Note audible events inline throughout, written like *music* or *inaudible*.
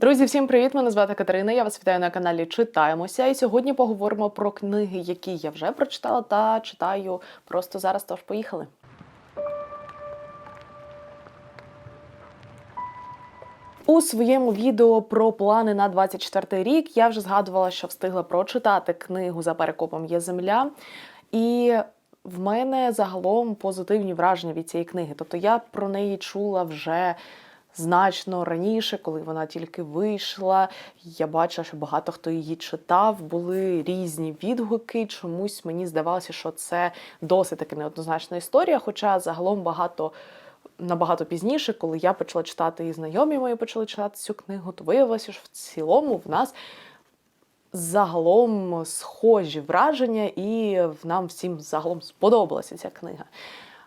Друзі, всім привіт! Мене звати Катерина. Я вас вітаю на каналі Читаємося. І сьогодні поговоримо про книги, які я вже прочитала та читаю просто зараз. Тож поїхали. У своєму відео про плани на 24 рік я вже згадувала, що встигла прочитати книгу за перекопом є земля. І в мене загалом позитивні враження від цієї книги. Тобто я про неї чула вже значно раніше, коли вона тільки вийшла. Я бачила, що багато хто її читав, були різні відгуки. Чомусь мені здавалося, що це досить таки неоднозначна історія. Хоча загалом багато. Набагато пізніше, коли я почала читати і знайомі мої почали читати цю книгу, то виявилося, що в цілому в нас загалом схожі враження, і нам всім загалом сподобалася ця книга.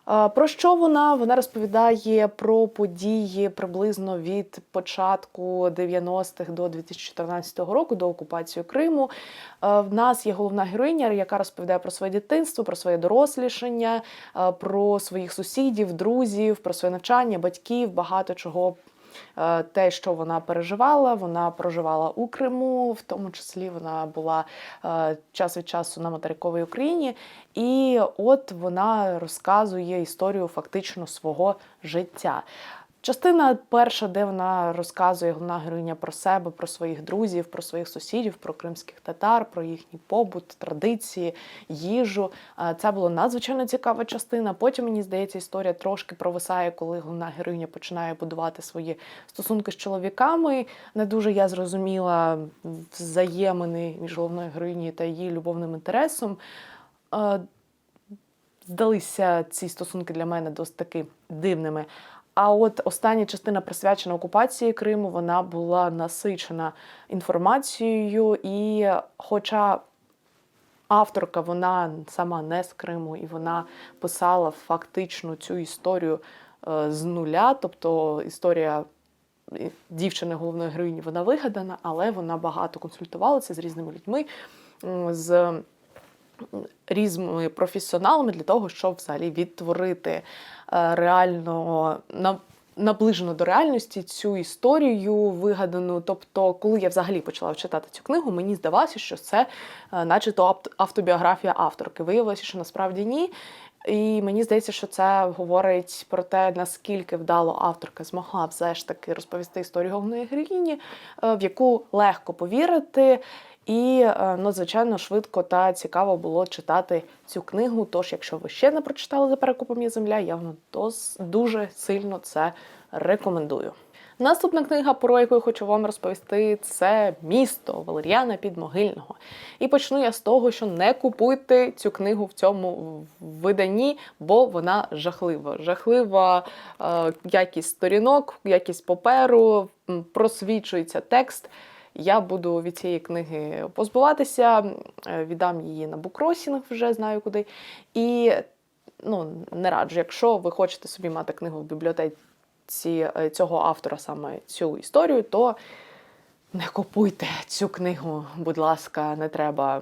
Про що вона? Вона розповідає про події приблизно від початку 90-х до 2014 року, до окупації Криму. В нас є головна героїня, яка розповідає про своє дитинство, про своє дорослішання, про своїх сусідів, друзів, про своє навчання, батьків, багато чого. Е, Те, що вона переживала, вона проживала у Криму, в тому числі вона була е, час від часу на материковій Україні, і от вона розказує історію фактично свого життя. Частина перша, де вона розказує головна героїня про себе, про своїх друзів, про своїх сусідів, про кримських татар, про їхній побут, традиції, їжу. Це була надзвичайно цікава частина. Потім мені здається, історія трошки провисає, коли головна героїня починає будувати свої стосунки з чоловіками. Не дуже я зрозуміла взаємини між головною героїнею та її любовним інтересом. Здалися ці стосунки для мене досить таки дивними. А от остання частина присвячена окупації Криму, вона була насичена інформацією, і хоча авторка вона сама не з Криму, і вона писала фактично цю історію е, з нуля, тобто історія е, дівчини головної героїні вона вигадана, але вона багато консультувалася з різними людьми. з різними професіоналами для того, щоб взагалі відтворити е, реально. Наближено до реальності цю історію вигадану. Тобто, коли я взагалі почала читати цю книгу, мені здавалося, що це, е, начебто, авт- автобіографія авторки. Виявилося, що насправді ні. І мені здається, що це говорить про те, наскільки вдало авторка змогла все ж таки розповісти історію головної героїні, е, в яку легко повірити. І е, надзвичайно швидко та цікаво було читати цю книгу. Тож, якщо ви ще не прочитали за перекупом є земля, я вам дуже сильно це рекомендую. Наступна книга, про яку я хочу вам розповісти, це місто Валеріана Підмогильного. І почну я з того, що не купуйте цю книгу в цьому виданні, бо вона жахлива. Жахлива е, якість сторінок, якість паперу, просвічується текст. Я буду від цієї книги позбуватися, е, віддам її на букросінг, вже знаю куди. І ну, не раджу, якщо ви хочете собі мати книгу в бібліотеці е, цього автора, саме цю історію, то не купуйте цю книгу, будь ласка, не треба.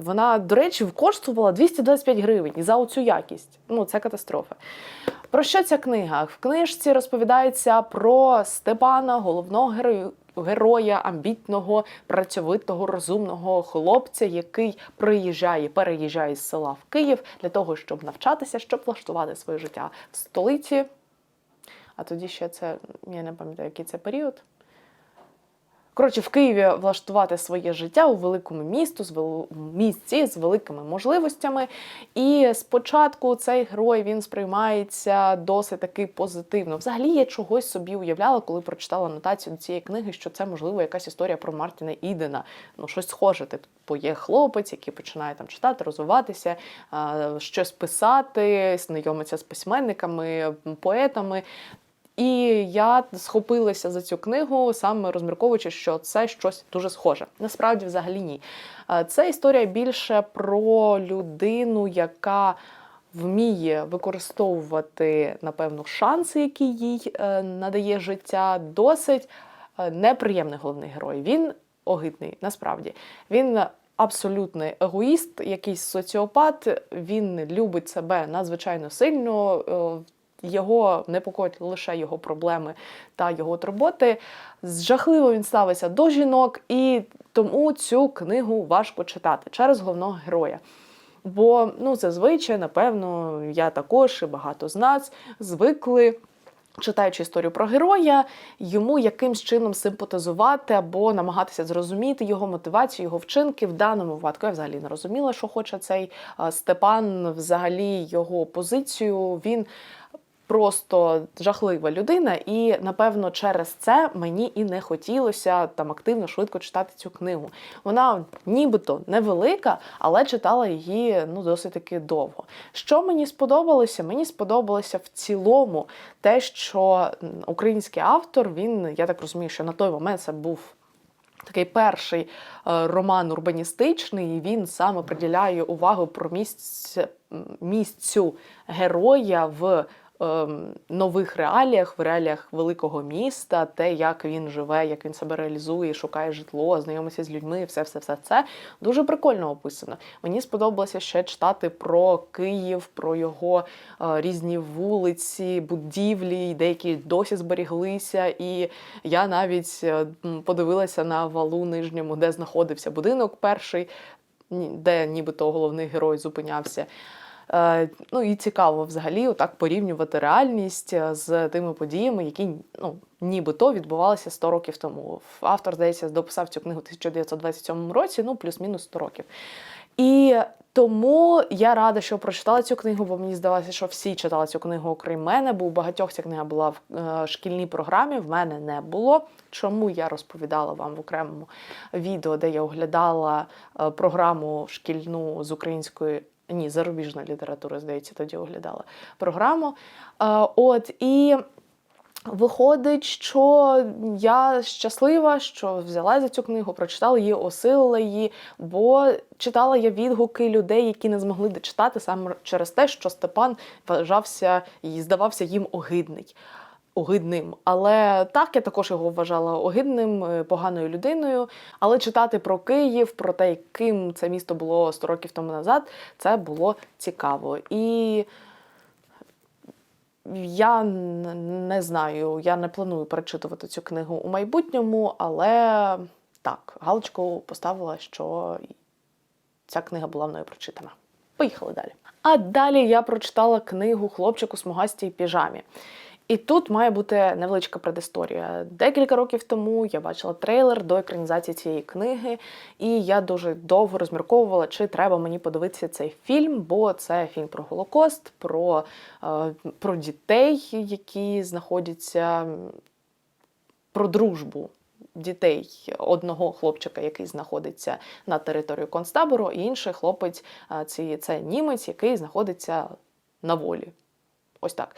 Вона, до речі, коштувала 225 гривень за оцю якість. Ну, це катастрофа. Про що ця книга? В книжці розповідається про Степана, головного герою. Героя амбітного, працьовитого, розумного хлопця, який приїжджає, переїжджає з села в Київ для того, щоб навчатися, щоб влаштувати своє життя в столиці. А тоді ще це, я не пам'ятаю, який це період. Коротше, в Києві влаштувати своє життя у великому місту, з вел... місці з великими можливостями. І спочатку цей герой він сприймається досить таки позитивно. Взагалі я чогось собі уявляла, коли прочитала анотацію до цієї книги, що це можливо якась історія про Мартіна Ідена. Ну, щось схоже. Типу, є хлопець, який починає там читати, розвиватися, щось писати, знайомиться з письменниками, поетами. І я схопилася за цю книгу, саме розмірковуючи, що це щось дуже схоже. Насправді, взагалі, ні. Е, Це історія більше про людину, яка вміє використовувати, напевно, шанси, які їй е, надає життя. Досить е, неприємний головний герой. Він огидний, насправді. Він абсолютний егоїст, якийсь соціопат. Він любить себе надзвичайно сильно. Його непокоїть лише його проблеми та його турботи. Жахливо він ставиться до жінок, і тому цю книгу важко читати через головного героя. Бо ну, зазвичай, напевно, я також і багато з нас звикли. Читаючи історію про героя, йому якимсь чином симпатизувати або намагатися зрозуміти його мотивацію, його вчинки. В даному випадку я взагалі не розуміла, що хоче цей Степан, взагалі його позицію. Він просто жахлива людина, і напевно через це мені і не хотілося там активно швидко читати цю книгу. Вона нібито невелика, але читала її ну досить таки довго. Що мені сподобалося? Мені сподобалося в цілому те, що український автор, він я так розумію, що на той момент це був. Такий перший е, роман урбаністичний, і він саме приділяє увагу про місце, м, місцю героя в нових реаліях, в реаліях великого міста, те, як він живе, як він себе реалізує, шукає житло, знайомиться з людьми, все, все, все це дуже прикольно описано. Мені сподобалося ще читати про Київ, про його е, різні вулиці, будівлі, деякі досі зберіглися. І я навіть е, подивилася на валу нижньому, де знаходився будинок перший, де нібито головний герой зупинявся. Е, ну і цікаво взагалі отак порівнювати реальність е, з тими подіями, які ну, нібито відбувалися 100 років тому. Автор, здається, дописав цю книгу у 1927 році, ну плюс-мінус 100 років. І тому я рада, що прочитала цю книгу, бо мені здалося, що всі читали цю книгу, окрім мене, бо у багатьох ця книга була в е, шкільній програмі, в мене не було. Чому я розповідала вам в окремому відео, де я оглядала програму шкільну з української. Ні, зарубіжна література, здається, тоді оглядала програму. От і Виходить, що я щаслива, що взяла за цю книгу, прочитала її, осилила її, бо читала я відгуки людей, які не змогли дочитати саме через те, що Степан вважався і здавався їм огидний. Огидним, але так я також його вважала огидним, е, поганою людиною. Але читати про Київ, про те, яким це місто було 100 років тому назад, це було цікаво. І я не знаю, я не планую перечитувати цю книгу у майбутньому, але так, галочку поставила, що ця книга була мною прочитана. Поїхали далі. А далі я прочитала книгу Хлопчик у смугастій піжамі. І тут має бути невеличка предісторія. Декілька років тому я бачила трейлер до екранізації цієї книги, і я дуже довго розмірковувала, чи треба мені подивитися цей фільм, бо це фільм про Голокост, про, е, про дітей, які знаходяться, про дружбу. Дітей одного хлопчика, який знаходиться на території концтабору, і інший хлопець е, це німець, який знаходиться на волі. Ось так.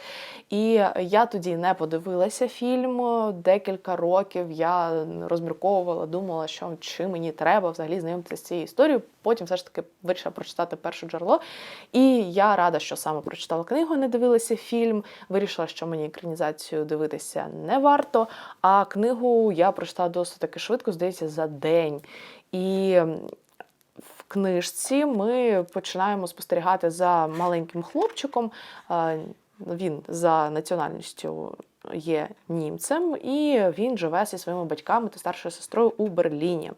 І я тоді не подивилася фільм декілька років. Я розмірковувала, думала, що чи мені треба взагалі знайомитися з цією історією. Потім все ж таки вирішила прочитати перше джерело. І я рада, що саме прочитала книгу, не дивилася фільм. Вирішила, що мені екранізацію дивитися не варто. А книгу я прочитала досить таки швидко, здається, за день. І в книжці ми починаємо спостерігати за маленьким хлопчиком. Він за національністю є німцем, і він живе зі своїми батьками та старшою сестрою у Берліні.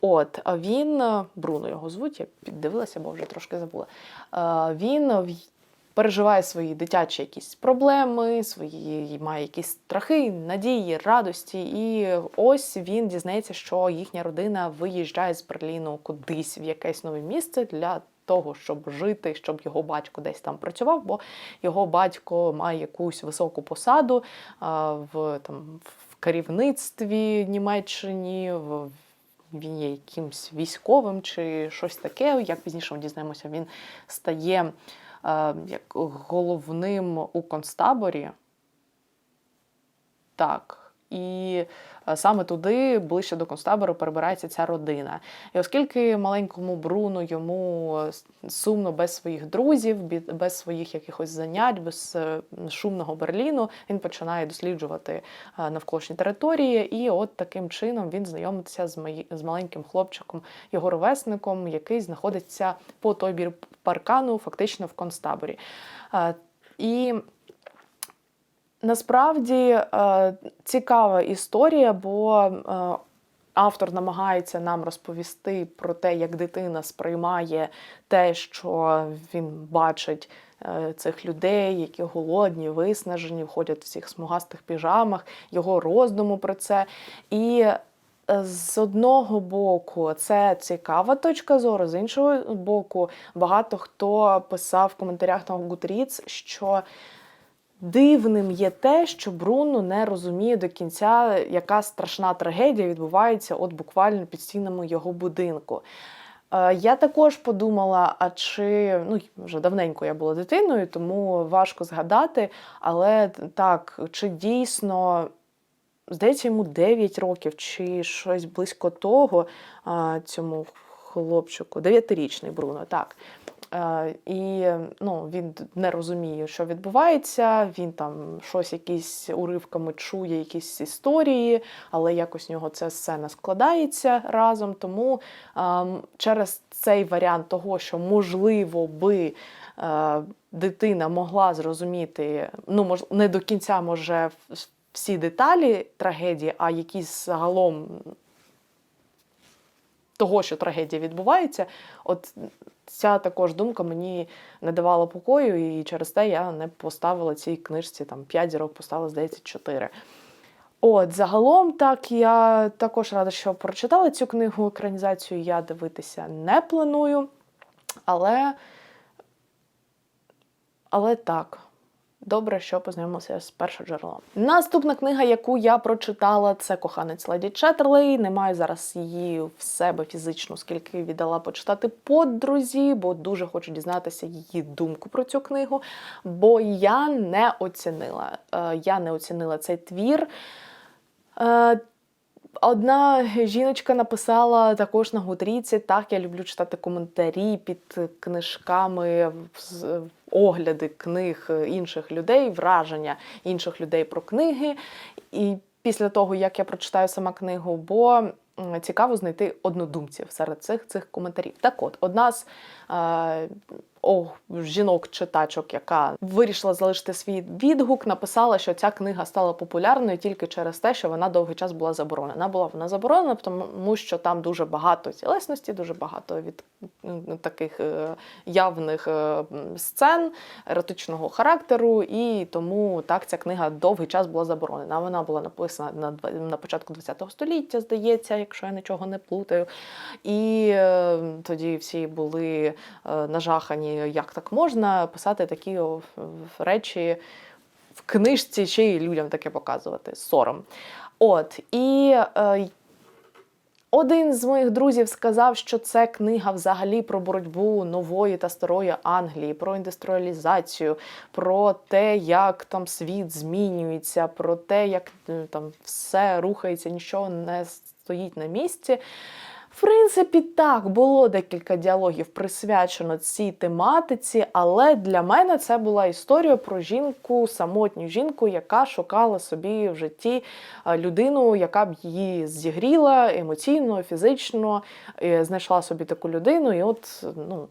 От він Бруно його звуть, я піддивилася, бо вже трошки забула. Е, Він переживає свої дитячі якісь проблеми, свої має якісь страхи, надії, радості. І ось він дізнається, що їхня родина виїжджає з Берліну кудись в якесь нове місце для того, щоб жити, щоб його батько десь там працював, бо його батько має якусь високу посаду в там в керівництві Німеччині. в він є якимсь військовим чи щось таке. Як пізніше ми дізнаємося, він стає е, як головним у концтаборі. Так. І е, саме туди, ближче до концтабору, перебирається ця родина. І оскільки маленькому Бруну йому е, сумно без своїх друзів, без своїх якихось занять, без е, шумного Берліну, він починає досліджувати навколишні території, і от таким чином він знайомиться з, маленьким хлопчиком, його ровесником, який знаходиться по той бік паркану, фактично в концтаборі. І Насправді е, цікава історія, бо е, автор намагається нам розповісти про те, як дитина сприймає те, що він бачить е, цих людей, які голодні, виснажені, ходять в цих смугастих піжамах, його роздуму про це. І з одного боку, це цікава точка зору, з іншого боку, багато хто писав в коментарях на Goodreads, що Дивним є те, що Бруно не розуміє до кінця, яка страшна трагедія відбувається от буквально під стінами його будинку. Е, Я також подумала, а чи ну вже давненько я була дитиною, тому важко згадати. Але так, чи дійсно, здається, йому 9 років, чи щось близько того цьому хлопчику, 9-річний Бруно, так. Е, І ну, він не розуміє, що відбувається. Він там щось якісь уривками чує, якісь історії, але якось в нього все не складається разом. Тому ем, через цей варіант того, що можливо би е, дитина могла зрозуміти, ну мож, не до кінця може всі деталі трагедії, а якісь загалом того, що трагедія відбувається, от ця також думка мені не давала покою, і через те я не поставила цій книжці там 5 зірок, поставила, здається, 4. От, загалом, так, я також рада, що прочитала цю книгу. Екранізацію я дивитися не планую. Але, але так, добре, що познайомилася з першоджерелом. Наступна книга, яку я прочитала, це коханець Леді Четтерлей. Не маю зараз її в себе фізично, оскільки віддала почитати подрузі, бо дуже хочу дізнатися її думку про цю книгу. Бо я не оцінила. Е, Я не оцінила цей твір. Е, Одна жіночка написала також на Гутріці, так, я люблю читати коментарі під книжками, огляди книг інших людей, враження інших людей про книги. І після того, як я прочитаю сама книгу, бо цікаво знайти однодумців серед цих цих коментарів. Так от, одна з е, о, жінок-читачок, яка вирішила залишити свій відгук, написала, що ця книга стала популярною тільки через те, що вона довгий час була заборонена. Була вона заборонена, тому що там дуже багато тілесності, дуже багато від таких е, явних е, сцен еротичного характеру, і тому так ця книга довгий час була заборонена. Вона була написана на, на початку ХХ століття, здається, якщо я нічого не плутаю. І е, тоді всі були нажахані, як так можна писати такі речі в книжці, чи людям таке показувати. Сором. От, і е, один з моїх друзів сказав, що це книга взагалі про боротьбу нової та старої Англії, про індустріалізацію, про те, як там світ змінюється, про те, як е, там все рухається, нічого не стоїть на місці. В принципі, так, було декілька діалогів присвячено цій тематиці, але для мене це була історія про жінку, самотню жінку, яка шукала собі в житті е, людину, яка б її зігріла емоційно, фізично, знайшла собі таку людину, і от ну.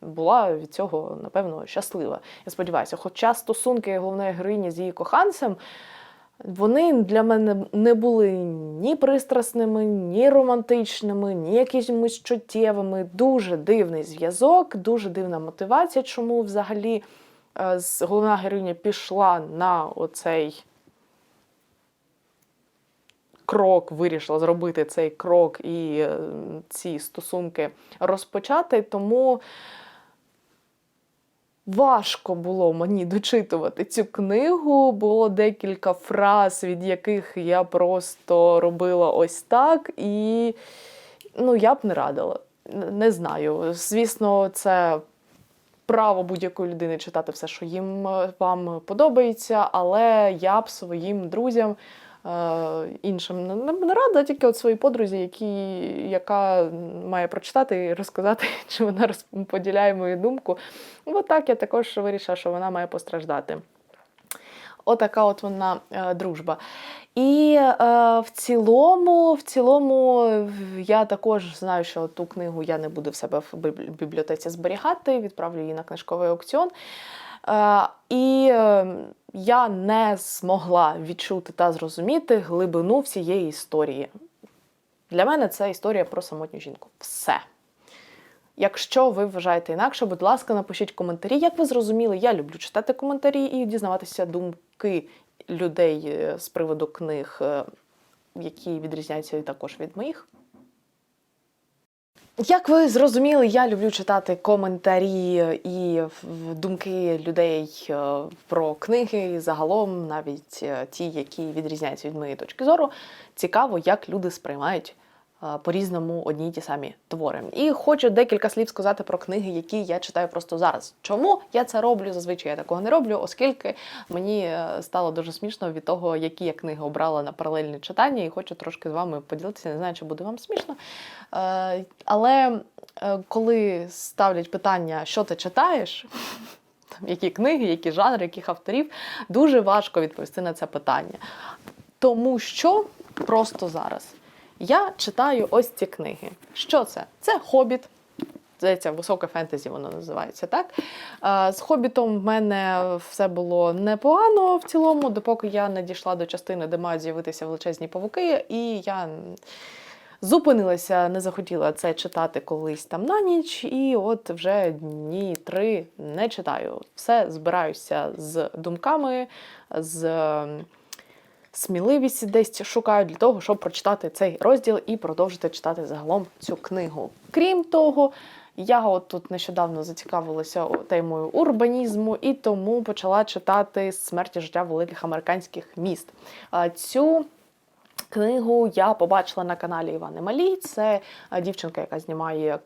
Була від цього, напевно, щаслива. Я сподіваюся, хоча стосунки головної героїні з її коханцем, вони для мене не були ні пристрасними, ні романтичними, ні якимись чуттєвими. Дуже дивний зв'язок, дуже дивна мотивація, чому взагалі е, головна героїня пішла на оцей крок, вирішила зробити цей крок і е, ці стосунки розпочати. Тому важко було мені дочитувати цю книгу. Було декілька фраз, від яких я просто робила ось так, і ну, я б не радила. Не знаю. Звісно, це. Право будь-якої людини читати все, що їм е, вам подобається, але я б своїм друзям іншим не, рада, тільки от своїй подрузі, які, яка має прочитати і розказати, *laughs* чи вона поділяє мою думку. Бо так я також вирішила, що вона має постраждати. Отака от вона е, дружба. І е, в цілому, в цілому, я також знаю, що ту книгу я не буду в себе в бібліотеці зберігати, відправлю її на книжковий аукціон. Е, І е, я не змогла відчути та зрозуміти глибину всієї історії. Для мене це історія про самотню жінку. Все. Якщо ви вважаєте інакше, будь ласка, напишіть коментарі. Як ви зрозуміли, я люблю читати коментарі і дізнаватися думки людей е, з приводу книг, які відрізняються також від моїх. Як ви зрозуміли, я люблю читати коментарі і думки людей е, про книги, загалом навіть е, ті, які відрізняються від моєї точки зору. Цікаво, як люди сприймають по-різному одні й ті самі твори. І хочу декілька слів сказати про книги, які я читаю просто зараз. Чому я це роблю? Зазвичай я такого не роблю, оскільки мені е, стало дуже смішно від того, які я книги обрала на паралельне читання, і хочу трошки з вами поділитися. Не знаю, чи буде вам смішно. Е, Але е, коли ставлять питання, що ти читаєш, *laughs* які книги, які жанри, яких авторів, дуже важко відповісти на це питання. Тому що просто зараз я читаю ось ці книги. Що це? Це Хобіт. Здається, високе фентезі воно називається, так? З Хобітом в мене все було непогано в цілому, допоки я не дійшла до частини, де мають з'явитися величезні павуки, і я зупинилася, не захотіла це читати колись там на ніч, і от вже дні три не читаю. Все збираюся з думками, з сміливістю десь шукаю для того, щоб прочитати цей розділ і продовжити читати загалом цю книгу. Крім того, я от тут нещодавно зацікавилася темою урбанізму і тому почала читати смерть і життя великих американських міст. Цю Книгу я побачила на каналі Івани Малій. Це е, дівчинка, яка знімає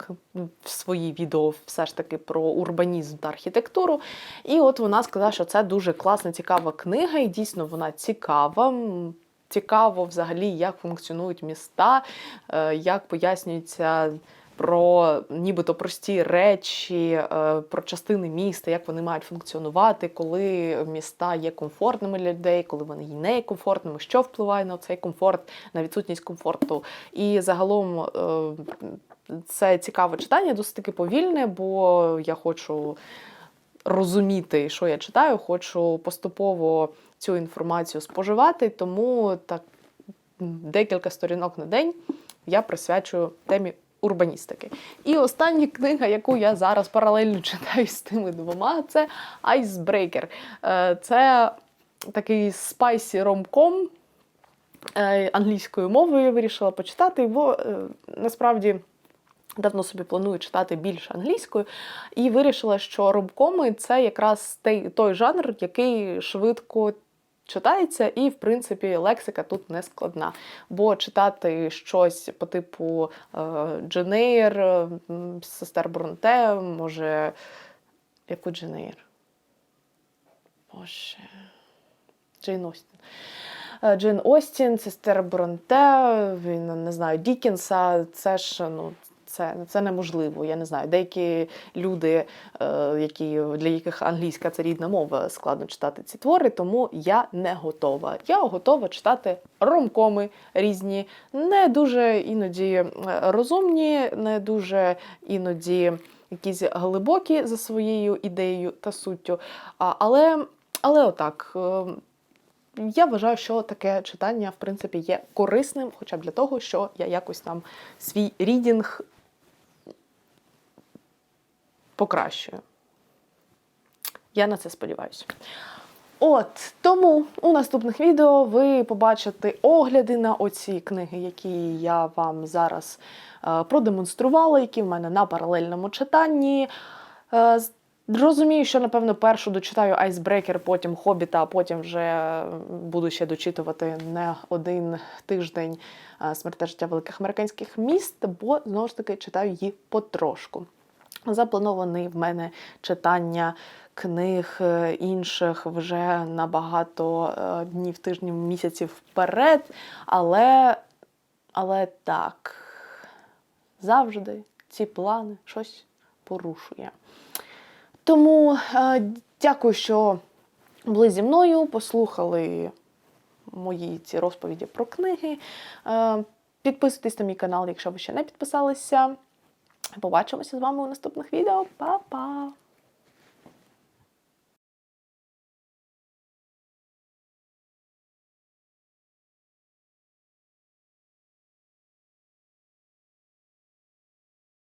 свої відео все ж таки про урбанізм та архітектуру. І от вона сказала, що це дуже класна, цікава книга, і дійсно вона цікава. Цікаво взагалі, як функціонують міста, е, як пояснюється. Про нібито прості речі, е, про частини міста, як вони мають функціонувати, коли міста є комфортними для людей, коли вони є не є комфортними, що впливає на цей комфорт, на відсутність комфорту. І загалом е, це цікаве читання, досить таки повільне, бо я хочу розуміти, що я читаю, хочу поступово цю інформацію споживати, тому так декілька сторінок на день я присвячую темі урбаністики. І остання книга, яку я зараз паралельно *laughs* читаю з тими двома, це Icebreaker. Е, Це такий спайсі ромком е, англійською мовою я вирішила почитати, бо е, насправді. Давно собі планую читати більше англійською, і вирішила, що ромкоми це якраз той, той жанр, який швидко читається, і, в принципі, лексика тут не складна. Бо читати щось по типу е, Дженейр, сестер Бронте, може. Яку Дженейр? Боже. Джейн Остін. Е, Джейн Остін, сестер Бронте, він не знаю, Дікінса. Це ж ну. Це, це неможливо. Я не знаю. Деякі люди, е, які, для яких англійська це рідна мова, складно читати ці твори, тому я не готова. Я готова читати ромкоми різні, не дуже іноді е, розумні, не дуже іноді якісь глибокі за своєю ідеєю та суттю. Але, але отак. е, я вважаю, що таке читання, в принципі, є корисним, хоча б для того, що я якось там свій рідінг покращую. Я на це сподіваюся. От тому у наступних відео ви побачите огляди на оці книги, які я вам зараз е, продемонструвала, які в мене на паралельному читанні. Е, Розумію, що напевно першу дочитаю Айсбрекер, потім Хобіта, а потім вже буду ще дочитувати не один тиждень е, смерть життя великих американських міст, бо знову ж таки читаю її потрошку. Запланований в мене читання книг е, інших вже на багато е, днів, тижнів, місяців вперед. Але, але так, завжди ці плани щось порушує. Тому е, дякую, що були зі мною, послухали мої ці розповіді про книги. Підписуйтесь на мій канал, якщо ви ще не підписалися. Побачимося з вами у наступних відео. Па-па!